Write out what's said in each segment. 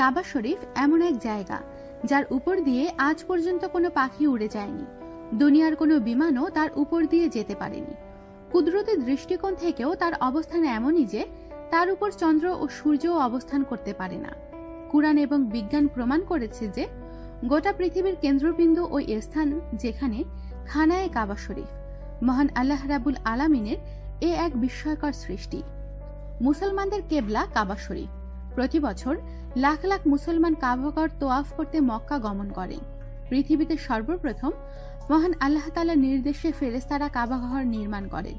কাবা শরীফ এমন এক জায়গা, যার উপর দিয়ে আজ পর্যন্ত কোনো পাখি উড়ে যায়নি। দুনিয়ার কোনো বিমানও তার উপর দিয়ে যেতে পারেনি। কুদরতের দৃষ্টিকোণ থেকেও তার অবস্থান এমনই যে, তার উপর চন্দ্র ও সূর্যও অবস্থান করতে পারে না। কুরআন এবং বিজ্ঞান প্রমাণ করেছে যে, গোটা পৃথিবীর কেন্দ্রবিন্দু ওই স্থান যেখানে খানায় কাবা শরীফ। মহান আল্লাহ রাবুল আলামিনের এ এক বিস্ময়কর সৃষ্টি। মুসলমানদের কেবলা কাবা শরীফ। প্রতি বছর লাখ লাখ মুসলমান কাবাগর তোয়াফ করতে মক্কা গমন করেন পৃথিবীতে সর্বপ্রথম মহান আল্লাহ তালার নির্দেশে ফেরেস্তারা কাবাঘর নির্মাণ করেন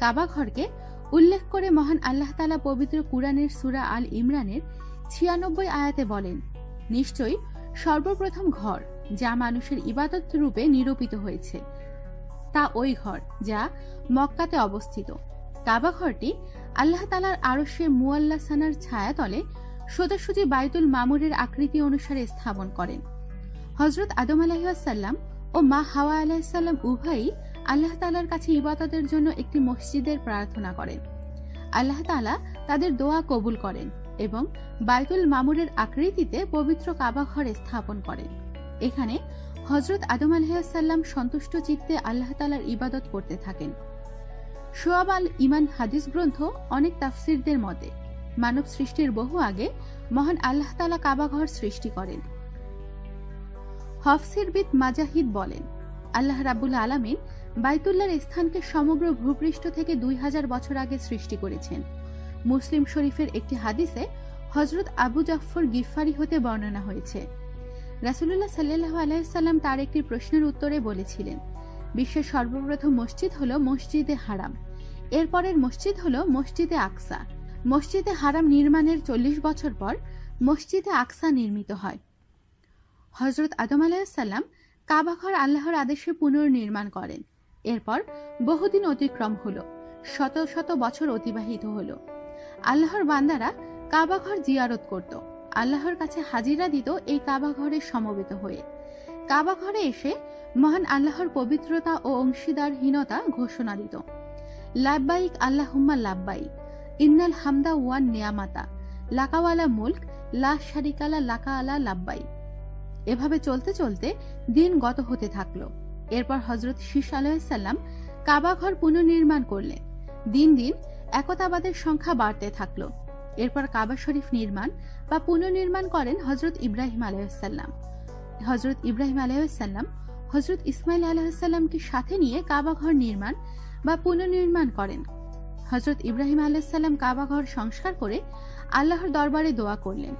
কাবাঘরকে উল্লেখ করে মহান আল্লাহ তালা পবিত্র কুরআনের সুরা আল ইমরানের ছিয়ানব্বই আয়াতে বলেন, নিশ্চয়ই সর্বপ্রথম ঘর যা মানুষের ইবাদত রূপে নিরূপিত হয়েছে, তা ওই ঘর যা মক্কাতে অবস্থিত। কাবা ঘরটি আল্লাহ তালার আরশের মুয়াল্লা সানার ছায়াতলে সোজাসুজি বাইতুল মামুরের আকৃতি অনুসারে স্থাপন করেন। হজরত আদম আলাহিসাল্লাম ও মা হাওয়া আলাহিসাল্লাম উভয়ই আল্লাহ তালার কাছে ইবাদতের জন্য একটি মসজিদের প্রার্থনা করেন। আল্লাহ তালা তাদের দোয়া কবুল করেন এবং বাইতুল মামুরের আকৃতিতে পবিত্র কাবা ঘর স্থাপন করেন। এখানে হজরত আদম আলহাসাল্লাম সন্তুষ্ট চিত্তে আল্লাহ তালার ইবাদত করতে থাকেন। সোয়াব আল ইমান হাদিস গ্রন্থ অনেক তাফসিরদের মতে মানব সৃষ্টির বহু আগে মহান আল্লাহ তালা কাবাঘর সৃষ্টি করেন। হফসিরবিদ মাজাহিদ বলেন, আল্লাহ রাবুল আলমিন বাইতুল্লার স্থানকে সমগ্র ভূপৃষ্ঠ থেকে দুই হাজার বছর আগে সৃষ্টি করেছেন। মুসলিম শরীফের একটি হাদিসে হজরত আবু জাফর গিফারি হতে বর্ণনা হয়েছে। রাসুল্লাহ সাল্লাহ আলাইসাল্লাম তার একটি প্রশ্নের উত্তরে বলেছিলেন, বিশ্বের সর্বপ্রথম মসজিদ হল মসজিদে হারাম, এরপরের মসজিদ হল মসজিদে আকসা। মসজিদে হারাম নির্মাণের চল্লিশ বছর পর মসজিদে আকসা নির্মিত হয়। হজরত আদম আলাহিসাল্লাম কাবাঘর আল্লাহর আদেশে পুনর্নির্মাণ করেন। এরপর বহুদিন অতিক্রম হল, শত শত বছর অতিবাহিত হল। আল্লাহর বান্দারা কাবাঘর জিয়ারত করত। আল্লাহর কাছে হাজিরা দিত এই কাবাঘরে সমবেত হয়ে। কাবাঘরে এসে মহান আল্লাহর পবিত্রতা ও অংশীদারহীনতা ঘোষণা দিত। লাব্বাইক আল্লাহুম্মা লাব্বাইক। ইন্নাল হামদা ওয়ান নিয়ামাতা। লাকাওয়ালা মুল্ক, লা শারিকালা লাকা আলা লাব্বাই। এভাবে চলতে চলতে দিন গত হতে থাকল। এরপর হজরত শীষ আলাইসাল্লাম কাবাঘর পুনর্নির্মাণ করলেন। দিন দিন একতাবাদের সংখ্যা বাড়তে থাকল। এরপর কাবা শরীফ নির্মাণ বা পুনর্নির্মাণ করেন হজরত ইব্রাহিম আলাইসাল্লাম হজরত ইব্রাহিম আলাইসাল্লাম হজরত ইসমাইল আলাহিসাল্লামকে সাথে নিয়ে কাবাঘর নির্মাণ বা পুনর্নির্মাণ করেন। হজরত ইব্রাহিম আলাইসাল্লাম কাবাঘর সংস্কার করে আল্লাহর দরবারে দোয়া করলেন।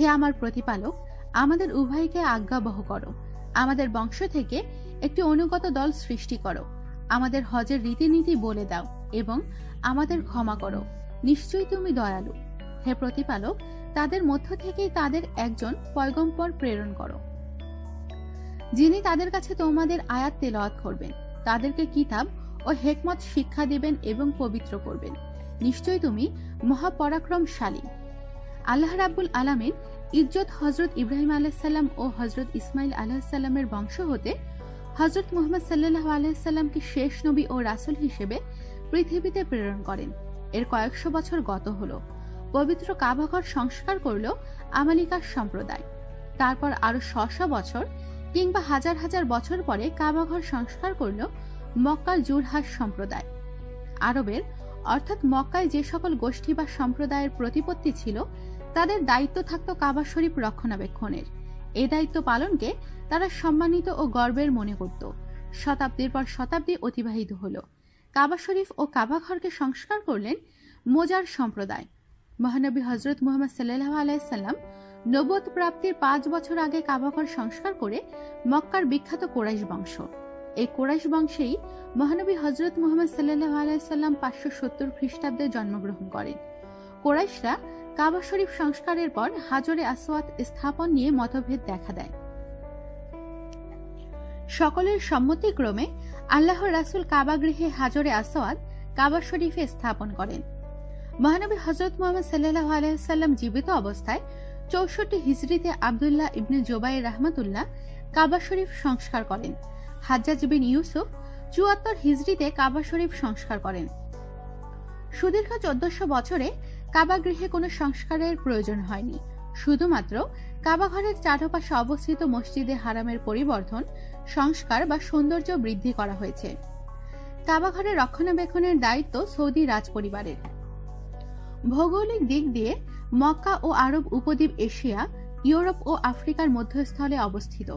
হে আমার প্রতিপালক, আমাদের উভয়কে আজ্ঞাবহ করো। আমাদের বংশ থেকে একটি অনুগত দল সৃষ্টি করো। আমাদের হজের রীতিনীতি বলে দাও এবং আমাদের ক্ষমা করো। নিশ্চয়ই তুমি দয়ালু। হে প্রতিপালক, তাদের মধ্য থেকেই তাদের একজন পয়গম্পর প্রেরণ করো। যিনি তাদের কাছে তোমাদের আয়াত তেলাওয়াত করবেন, তাদেরকে কিতাব ও হেকমত শিক্ষা দেবেন এবং পবিত্র করবেন। নিশ্চয় তুমি মহাপরাক্রমশালী। আল্লাহ রাব্বুল আলামিন ইজ্জত হজরত ইব্রাহিম আলাহিসাল্লাম ও হজরত ইসমাইল আলাহিসাল্লামের বংশ হতে হজরত মোহাম্মদ সাল্লাহ আলাইসাল্লামকে শেষ নবী ও রাসুল হিসেবে পৃথিবীতে প্রেরণ করেন। এর কয়েকশো বছর গত হল। পবিত্র কাবাঘর সংস্কার করল আমালিকার সম্প্রদায়। তারপর আরও শশ বছর কিংবা হাজার হাজার বছর পরে কাবাঘর সংস্কার করল মক্কাল জুরহাস সম্প্রদায়। আরবের, অর্থাৎ মক্কায় যে সকল গোষ্ঠী বা সম্প্রদায়ের প্রতিপত্তি ছিল, তাদের দায়িত্ব থাকত কাবা শরীফ রক্ষণাবেক্ষণের। এ দায়িত্ব পালনকে তারা সম্মানিত ও গর্বের মনে করত। শতাব্দীর পর শতাব্দী অতিবাহিত হল। কাবা শরীফ ও কাবা ঘরকে সংস্কার করলেন মোজার সম্প্রদায়। মহানবী হজরত মুহাম্মদ সাল্লাহ আলাইসাল্লাম নবত প্রাপ্তির পাঁচ বছর আগে কাবাঘর সংস্কার করে মক্কার বিখ্যাত কোরাইশ বংশ। এই কোরাইশ বংশেই মহানবী হজরত মোহাম্মদ সাল্লাহ আলাইসাল্লাম পাঁচশো সত্তর খ্রিস্টাব্দে জন্মগ্রহণ করেন। কোরাইশরা কাবা শরীফ সংস্কারের পর হাজরে আসওয়াত স্থাপন নিয়ে মতভেদ দেখা দেয়। সকলের সম্মতিক্রমে আল্লাহ রাসুল কাবা গৃহে হাজরে আসওয়াদ কাবা শরীফে স্থাপন করেন। মহানবী হজরত মোহাম্মদ সাল্লাহ আলাইসাল্লাম জীবিত অবস্থায় চৌষট্টি হিজড়িতে আবদুল্লাহ ইবনে জোবাই রাহমাতুল্লাহ কাবা শরীফ সংস্কার করেন। হাজ্জাজ বিন ইউসুফ চুয়াত্তর হিজড়িতে কাবা শরীফ সংস্কার করেন। সুদীর্ঘ চোদ্দশো বছরে কাবা গৃহে কোনো সংস্কারের প্রয়োজন হয়নি। শুধুমাত্র কাবাঘরের চারপাশে অবস্থিত মসজিদে হারামের পরিবর্ধন সংস্কার বা সৌন্দর্য বৃদ্ধি করা হয়েছে। কাবাঘরের রক্ষণাবেক্ষণের দায়িত্ব সৌদি রাজ পরিবারের ভৌগোলিক দিক দিয়ে মক্কা ও আরব উপদ্বীপ এশিয়া, ইউরোপ ও আফ্রিকার মধ্যস্থলে অবস্থিত।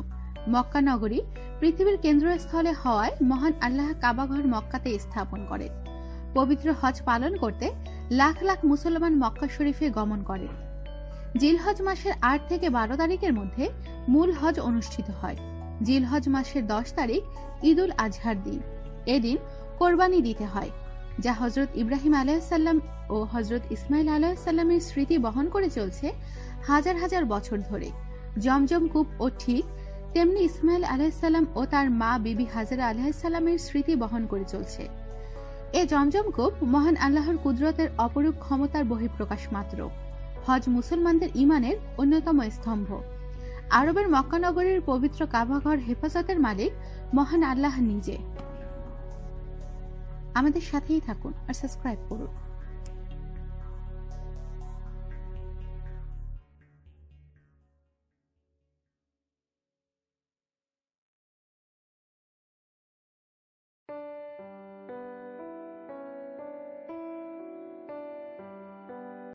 মক্কা নগরী পৃথিবীর কেন্দ্রস্থলে হওয়ায় মহান আল্লাহ কাবাঘর মক্কাতে স্থাপন করে পবিত্র হজ পালন করতে লাখ লাখ মুসলমান মক্কা শরীফে গমন করে জিলহজ মাসের আট থেকে বারো তারিখের মধ্যে মূল হজ অনুষ্ঠিত হয়। জিলহজ মাসের দশ তারিখ ঈদুল আজহার দিন। এদিন কোরবানি দিতে হয়, যা হজরত ইব্রাহিম আলাইসাল্লাম ও হজরত ইসমাইল আলাইসাল্লামের স্মৃতি বহন করে চলছে হাজার হাজার বছর ধরে। জমজম কূপ ও ঠিক তেমনি ইসমাইল আলাইসাল্লাম ও তার মা বিবি হাজারা আলাইসাল্লামের স্মৃতি বহন করে চলছে। এ জমজম কূপ মহান আল্লাহর কুদরতের অপরূপ ক্ষমতার বহিঃপ্রকাশ মাত্র। হজ মুসলমানদের ইমানের অন্যতম স্তম্ভ। আরবের মক্কানগরীর পবিত্র কাবাঘর হেফাজতের মালিক মহান আল্লাহ নিজে। আমাদের সাথেই থাকুন আর সাবস্ক্রাইব করুন।